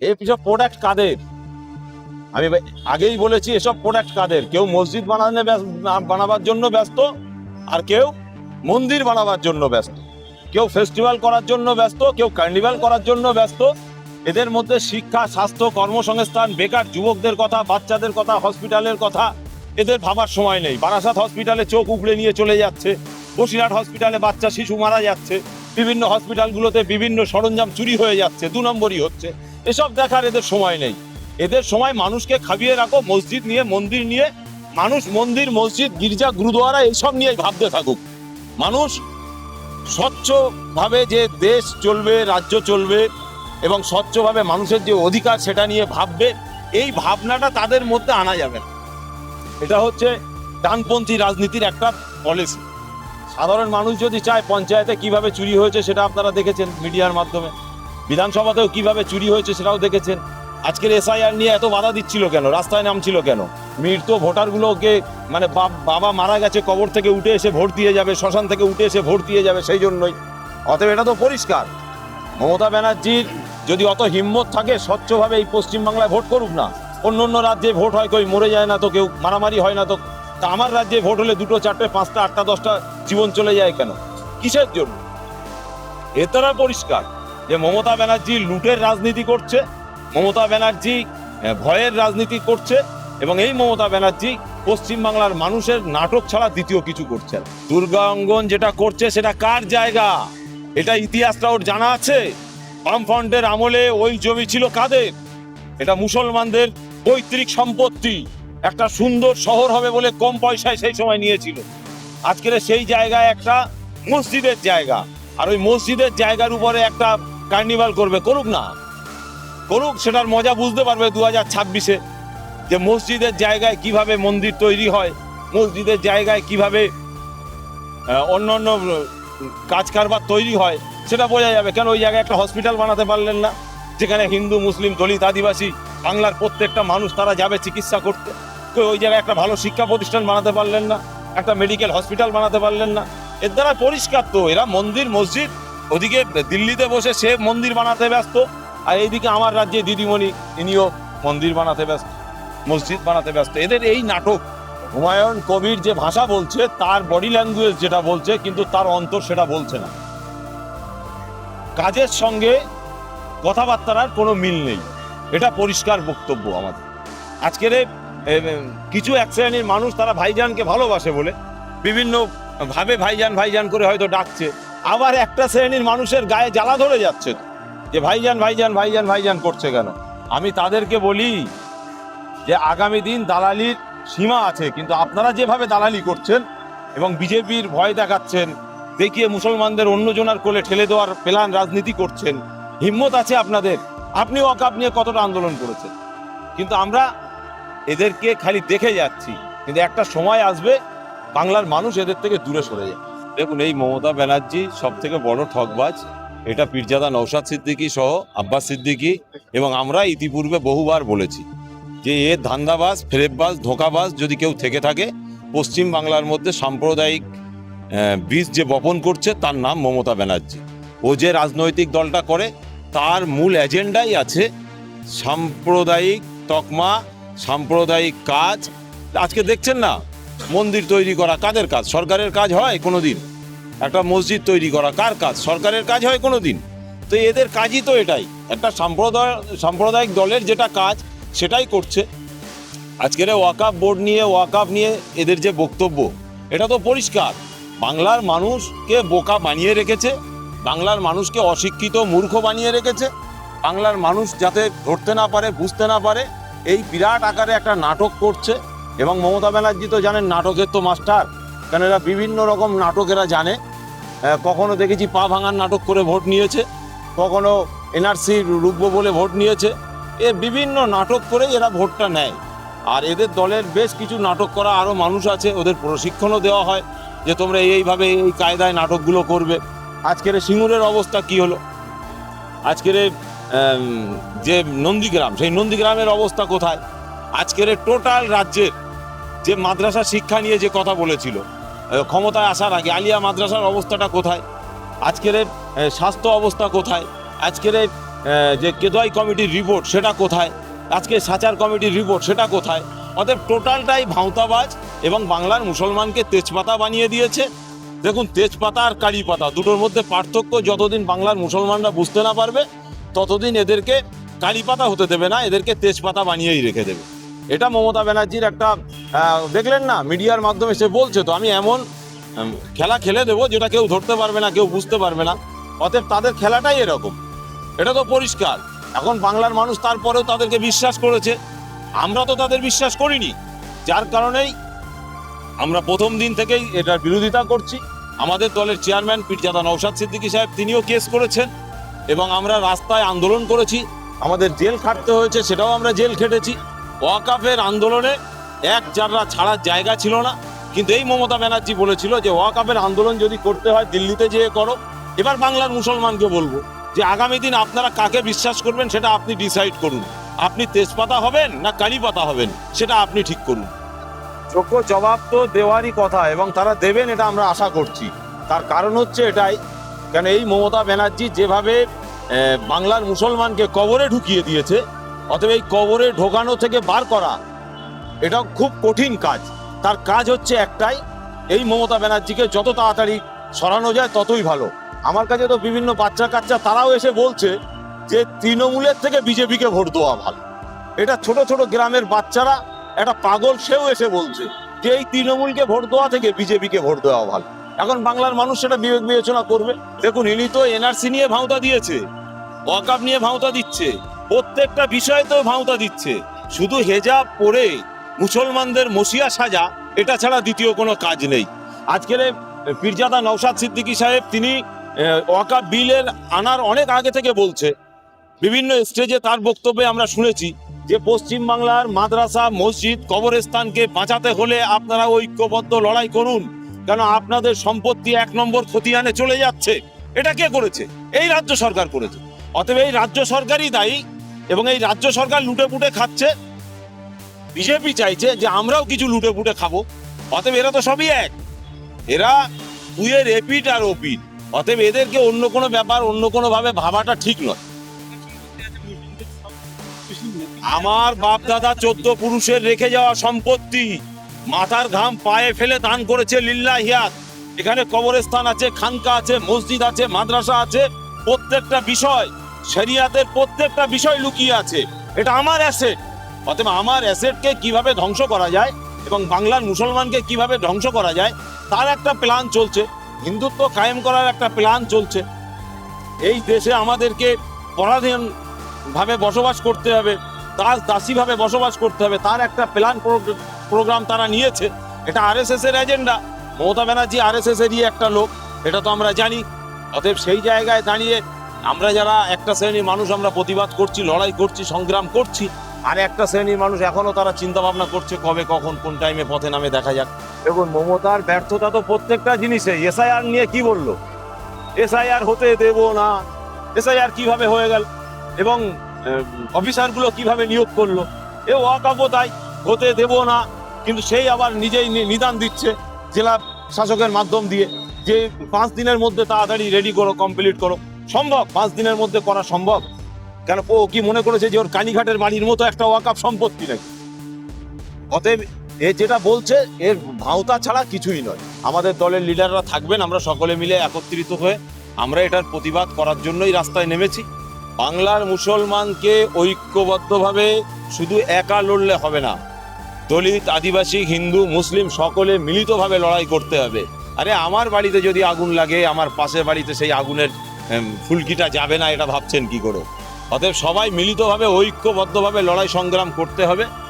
এসব প্রোডাক্ট কাদের? আমি আগেই বলেছি, এসব প্রোডাক্ট কাদের? কেউ মসজিদ বানানো বানাবার জন্য ব্যস্ত, আর কেউ মন্দির বানাবার জন্য ব্যস্ত। কেউ ফেস্টিভ্যাল করার জন্য ব্যস্ত, কেউ কার্নিভাল করার জন্য ব্যস্ত। এদের মধ্যে শিক্ষা, স্বাস্থ্য, কর্মসংস্থান, বেকার যুবকদের কথা, বাচ্চাদের কথা হসপিটালের কথা, এদের ভাবার সময় নেই। বারাসাত হসপিটালে চোখ উগড়ে নিয়ে চলে যাচ্ছে। বসিরহাট হসপিটালে বাচ্চা, শিশু মারা যাচ্ছে। বিভিন্ন হসপিটালগুলোতে বিভিন্ন সরঞ্জাম চুরি হয়ে যাচ্ছে, দু নম্বরই হচ্ছে। এসব দেখার এদের সময় নেই। এদের সময় মানুষকে খাবিয়ে রাখো, মসজিদ নিয়ে, মন্দির নিয়ে। মানুষ মন্দির, মসজিদ, গির্জা, গুরুদুয়ারা এইসব নিয়েই ভাবতে থাকুক। মানুষ স্বচ্ছভাবে যে দেশ চলবে, রাজ্য চলবে এবং স্বচ্ছভাবে মানুষের যে অধিকার সেটা নিয়ে ভাববে, এই ভাবনাটা তাদের মধ্যে আনা যাবে এটা হচ্ছে ডানপন্থী রাজনীতির একটা পলিসি সাধারণ মানুষ যদি চায় পঞ্চায়েতে কীভাবে চুরি হয়েছে সেটা আপনারা দেখেছেন মিডিয়ার মাধ্যমে। বিধানসভাতেও কীভাবে চুরি হয়েছে সেটাও দেখেছেন। আজকের এসআইআর নিয়ে এত বাধা দিচ্ছিল কেন? রাস্তায় নামছিল কেন? মৃত ভোটারগুলোকে মানে বাবা মারা গেছে, কবর থেকে উঠে এসে ভোট দিয়ে যাবে, শ্মশান থেকে উঠে এসে ভোট দিয়ে যাবে সেই জন্যই। অতএব এটা তো পরিষ্কার। মমতা ব্যানার্জির যদি অত হিম্মত থাকে, স্বচ্ছভাবে এই পশ্চিমবাংলায় ভোট করুক না। অন্য অন্য রাজ্যে ভোট হয় কই, মরে যায় না তো কেউ, মারামারি হয় না তো তা আমার রাজ্যে ভোট হলে দুটো, চারটে, পাঁচটা, আটটা, দশটা জীবন চলে যায় কেন? কিসের জন্য? এতারা পরিষ্কার যে মমতা ব্যানার্জি লুটের রাজনীতি করছে, মমতা ব্যানার্জি ভয়ের রাজনীতি করছে, এবং এই মমতা ব্যানার্জি পশ্চিমবাংলার মানুষের নাটক ছাড়া দ্বিতীয় কিছু করছে। দুর্গা অঙ্গন যেটা করছে, সেটা কার জায়গা? এটা ইতিহাসটা ওর জানা আছে? বামফ্রন্টের আমলে ওই জমি ছিল কাদের? এটা মুসলমানদের পৈতৃক সম্পত্তি। একটা সুন্দর শহর হবে বলে কম পয়সায় সেই সময় নিয়েছিল। আজকের সেই জায়গায় একটা মসজিদের জায়গা। আর ওই মসজিদের জায়গার উপরে একটা কার্নিভাল করবে। করুক না। করুক, সেটার মজা বুঝতে পারবে দু হাজার ছাব্বিশে যে মসজিদের জায়গায় কীভাবে মন্দির তৈরি হয়, মসজিদের জায়গায় কীভাবে অন্য অন্য কাজ কারবার তৈরি হয়, সেটা বোঝা যাবে। কেন ওই জায়গায় একটা হসপিটাল বানাতে পারলেন না, যেখানে হিন্দু, মুসলিম, দলিত, আদিবাসী বাংলার প্রত্যেকটা মানুষ তারা যাবে চিকিৎসা করতে। ওই জায়গায় একটা ভালো শিক্ষা প্রতিষ্ঠান বানাতে পারলেন না, একটা মেডিকেল হসপিটাল বানাতে পারলেন না। এর দ্বারা পরিষ্কার তো, এরা মন্দির, মসজিদ, ওদিকে দিল্লিতে বসে সে মন্দির বানাতে ব্যস্ত, আর এইদিকে আমার রাজ্যে দিদিমণি, ইনিও মন্দির বানাতে ব্যস্ত, মসজিদ বানাতে ব্যস্ত। এদের এই নাটক, হুমায়ুন কবির যে ভাষা বলছে, তার বডি ল্যাঙ্গুয়েজ যেটা বলছে, কিন্তু তার অন্তর সেটা বলছে না। কাজের সঙ্গে কথাবার্তার কোনো মিল নেই। এটা পরিষ্কার বক্তব্য আমাদের। আজকের কিছু এক শ্রেণির মানুষ তারা ভাইজানকে ভালোবাসে বলে। বিভিন্ন ভাবে ভাইজান ভাইজান করে হয়তো ডাকছে। আবার একটা শ্রেণির মানুষের গায়ে জ্বালা ধরে যাচ্ছে। যে ভাইজান ভাইজান ভাইজান ভাইজান করছে কেন? আমি তাদেরকে বলি যে আগামী দিন দালালির সীমা আছে, কিন্তু আপনারা যেভাবে দালালি করছেন এবং বিজেপির ভয় দেখাচ্ছেন, দেখিয়ে মুসলমানদের অন্যজনার কোলে ঠেলে দেওয়ার প্ল্যান রাজনীতি করছেন, হিম্মত আছে আপনাদের? আপনি অকাপ নিয়ে কতটা আন্দোলন করেছেন? কিন্তু আমরা এদেরকে খালি দেখে যাচ্ছি, কিন্তু একটা সময় আসবে বাংলার মানুষ এদের থেকে দূরে সরে যায় দেখুন, এই মমতা ব্যানার্জি সব থেকে বড় ঠকবাজ এটা পীরজাদা নৌসাদ সিদ্দিকী সহ আব্বাস সিদ্দিকী, এবং আমরা ইতিপূর্বে বহুবার বলেছি যে এ ধান্দাবাজ, ফেরেববাজ, ধোকাবাজ যদি কেউ থেকে থাকে, পশ্চিম বাংলার মধ্যে সাম্প্রদায়িক বীজ যে বপন করছে, তার নাম মমতা ব্যানার্জি। ও যে রাজনৈতিক দলটা করে তার মূল এজেন্ডাই আছে সাম্প্রদায়িক তকমা, সাম্প্রদায়িক কাজ। আজকে দেখছেন না, মন্দির তৈরি করা কাদের কাজ? সরকারের কাজ হয় কোনো দিন একটা মসজিদ তৈরি করা কার কাজ? সরকারের কাজ হয় কোনো দিন তো এদের কাজই তো এটাই। একটা সাম্প্রদায়, সাম্প্রদায়িক দলের যেটা কাজ, সেটাই করছে। আজকের ওয়াকাপ বোর্ড নিয়ে ওয়াকাপ নিয়ে এদের যে বক্তব্য, এটা তো পরিষ্কার। বাংলার মানুষকে বোকা বানিয়ে রেখেছে। বাংলার মানুষকে অশিক্ষিত মূর্খ বানিয়ে রেখেছে। বাংলার মানুষ যাতে ধরতে না পারে, বুঝতে না পারে, এই বিরাট আকারে একটা নাটক করছে। এবং মমতা ব্যানার্জি তো জানেন নাটকের তো মাস্টার। কারণ এরা বিভিন্ন রকম নাটক এরা জানে। কখনো দেখেছি পা ভাঙার নাটক করে ভোট নিয়েছে। কখনো এনআরসি রুখবো বলে ভোট নিয়েছে। এ বিভিন্ন নাটক করে এরা ভোটটা নেয়। আর এদের দলের বেশ কিছু নাটক করা আরও মানুষ আছে। ওদের প্রশিক্ষণও দেওয়া হয় যে তোমরা এইভাবে এই কায়দায় নাটকগুলো করবে। আজকের সিঙ্গুরের অবস্থা কি হলো? আজকের যে নন্দীগ্রাম, সেই নন্দীগ্রামের অবস্থা কোথায়? আজকের টোটাল রাজ্যের যে মাদ্রাসা শিক্ষা নিয়ে যে কথা বলেছিল ক্ষমতায় আসার আগে আলিয়া মাদ্রাসার অবস্থাটা কোথায়? আজকের স্বাস্থ্য অবস্থা কোথায়? আজকের যে কেদোয়াই কমিটির রিপোর্ট সেটা কোথায়? আজকে সাচার কমিটির রিপোর্ট সেটা কোথায়? অতএব টোটালটাই ভাঁওতাবাজ এবং বাংলার মুসলমানকে তেজপাতা বানিয়ে দিয়েছে। দেখুন, তেজপাতা আর কারি পাতা, দুটোর মধ্যে পার্থক্য যতদিন বাংলার মুসলমানরা বুঝতে না পারবে, ততদিন এদেরকে কারি পাতা হতে দেবে না, এদেরকে তেজপাতা বানিয়েই রেখে দেবে। এটা মমতা ব্যানার্জির একটা দেখলেন না, মিডিয়ার মাধ্যমে সে বলছে তো, আমি এমন খেলা খেলে দেবো যেটা কেউ ধরতে পারবে না, কেউ বুঝতে পারবে না। অতএব তাদের খেলাটাই এরকম। এটা তো পরিষ্কার। এখন বাংলার মানুষ তারপরেও তাদেরকে বিশ্বাস করেছে। আমরা তো তাদের বিশ্বাস করিনি। যার কারণেই আমরা প্রথম দিন থেকেই এটার বিরোধিতা করছি। আমাদের দলের চেয়ারম্যান পীরজাদা নৌসাদ সিদ্দিকী সাহেব, তিনিও কেস করেছেন এবং আমরা রাস্তায় আন্দোলন করেছি। আমাদের জেল খাটতে হয়েছে, সেটাও আমরা জেল খেটেছি। ওয়াকাফের আন্দোলনে এক যারা ছাড়ার জায়গা ছিল না। কিন্তু এই মমতা ব্যানার্জি বলেছিল যে, ওয়াকাফের আন্দোলন যদি করতে হয়, দিল্লিতে যেয়ে করো। এবার বাংলার মুসলমানকে বলব যে, আগামী দিন আপনারা কাকে বিশ্বাস করবেন, সেটা আপনি ডিসাইড করুন। আপনি তেজপাতা হবেন না কারি পাতা হবেন, সেটা আপনি ঠিক করুন। যোগ্য জবাব তো দেওয়ারই কথা এবং তারা দেবেন এটা আমরা আশা করছি। তার কারণ হচ্ছে এটাই, কেন এই মমতা ব্যানার্জি যেভাবে বাংলার মুসলমানকে কবরে ঢুকিয়ে দিয়েছে, অতএব এই কবরে ঢোকানো থেকে বার করা এটা খুব কঠিন কাজ। তার কাজ হচ্ছে একটাই, এই মমতা ব্যানার্জিকে যত তাড়াতাড়ি সরানো যায় ততই ভালো। আমার কাছে তো বিভিন্ন বাচ্চা কাচ্চা তারাও এসে বলছে যে তৃণমূলের থেকে বিজেপিকে ভোট দেওয়া ভালো। এটা ছোট ছোট গ্রামের বাচ্চারা একটা পাগল সেও এসে বলছে যে এই তৃণমূলকে ভোট দেওয়া থেকে বিজেপিকে ভোট দেওয়া ভালো। এখন বাংলার মানুষ সেটা বিবেক বিবেচনা করবে। দেখুন, ইনি তো এনআরসি নিয়ে ভাঁওতা দিয়েছে, ওয়াকাপ নিয়ে ভাঁওতা দিচ্ছে, প্রত্যেকটা বিষয়ে তো ভাঁওতা দিচ্ছে। শুধু হেজাব পরে মুসলমানদের মসিয়া সাজা, এটা ছাড়া দ্বিতীয় কোনো কাজ নেই। আজকের পীরজাদা নৌসাদ সিদ্দিকী সাহেব, তিনি ওয়াকাপ বিলের আনার অনেক আগে থেকে বলছে। বিভিন্ন স্টেজে তার বক্তব্যে আমরা শুনেছি। যে পশ্চিম বাংলার মাদ্রাসা, মসজিদ, কবরস্থানকে বাঁচাতে হলে আপনারা ঐক্যবদ্ধ লড়াই করুন। কেন আপনাদের সম্পত্তি এক নম্বর খতিয়ানে চলে যাচ্ছে। এটা কে করেছে? এই রাজ্য সরকার করেছে। অতএব এই রাজ্য সরকারই দায়ী এবং এই রাজ্য সরকার লুটে পুটে খাচ্ছে। বিজেপি চাইছে যে আমরাও কিছু লুটে পুটে খাব। অতএব এরা তো সবই এক। এরা দুয়ের এপিট আর ওপিট অতএব এদেরকে অন্য কোনো ব্যাপার, অন্য কোনো ভাবে ভাবাটা ঠিক নয়। আমার বাপ দাদা চোদ্দ পুরুষের রেখে যাওয়া সম্পত্তি মাথার ঘাম পায়ে ফেলে দান করেছে লিল্লা হিয়াত এখানে কবরস্থান আছে, খানকা আছে, মসজিদ আছে, মাদ্রাসা আছে, প্রত্যেকটা বিষয়, শরিয়াতের প্রত্যেকটা বিষয় লুকিয়ে আছে। এটা আমার অ্যাসেট অতএব আমার অ্যাসেটকে কীভাবে ধ্বংস করা যায় এবং বাংলার মুসলমানকে কীভাবে ধ্বংস করা যায়, তার একটা প্ল্যান চলছে। হিন্দুত্ব কায়েম করার একটা প্ল্যান চলছে। এই দেশে আমাদেরকে পরাধীনভাবে বসবাস করতে হবে। দাস দাসীভাবে বসবাস করতে হবে। তার একটা প্ল্যান প্রোগ্রাম তারা নিয়েছে। এটা আরএসএস এর এজেন্ডা মমতা ব্যানার্জি আরএসএস এরই একটা লোক, এটা তো আমরা জানি। অতএব সেই জায়গায় দাঁড়িয়ে আমরা যারা একটা শ্রেণির মানুষ, আমরা প্রতিবাদ করছি, লড়াই করছি, সংগ্রাম করছি। আর একটা শ্রেণির মানুষ এখনও তারা চিন্তা ভাবনা করছে কবে, কখন, কোন টাইমে পথে নামে দেখা যাক। দেখুন, মমতার ব্যর্থতা তো প্রত্যেকটা জিনিসে এসআইআর নিয়ে কি বলল? এসআইআর হতে দেব না। এসআইআর কীভাবে হয়ে গেল? এবং অফিসারগুলো কীভাবে নিয়োগ করল? এ ওয়াকাবো তাই, হতে দেব না, কিন্তু সেই আবার নিজেই নিদান দিচ্ছে জেলা শাসকের মাধ্যম দিয়ে যে পাঁচ দিনের মধ্যে তাড়াতাড়ি রেডি করো কমপ্লিট করো। সম্ভব? পাঁচ দিনের মধ্যে করা সম্ভব? কেন ও কি মনে করেছে যে ওর কালীঘাটের বাড়ির মতো একটা ওয়াকাপ সম্পত্তি নাকি অতএব এ যেটা বলছে, এর ভাওতা ছাড়া কিছুই নয়। আমাদের দলের লিডাররা থাকবেন, আমরা সকলে মিলে একত্রিত হয়ে আমরা এটার প্রতিবাদ করার জন্যই রাস্তায় নেমেছি। বাংলার মুসলমানকে ঐক্যবদ্ধভাবে শুধু একা লড়লে হবে না। দলিত, আদিবাসী, হিন্দু, মুসলিম সকলে মিলিতভাবে লড়াই করতে হবে। আরে আমার বাড়িতে যদি আগুন লাগে, আমার পাশের বাড়িতে সেই আগুনের ফুলকিটা যাবে না, এটা ভাবছেন কি করে? অতএব সবাই মিলিতভাবে, ঐক্যবদ্ধভাবে লড়াই সংগ্রাম করতে হবে।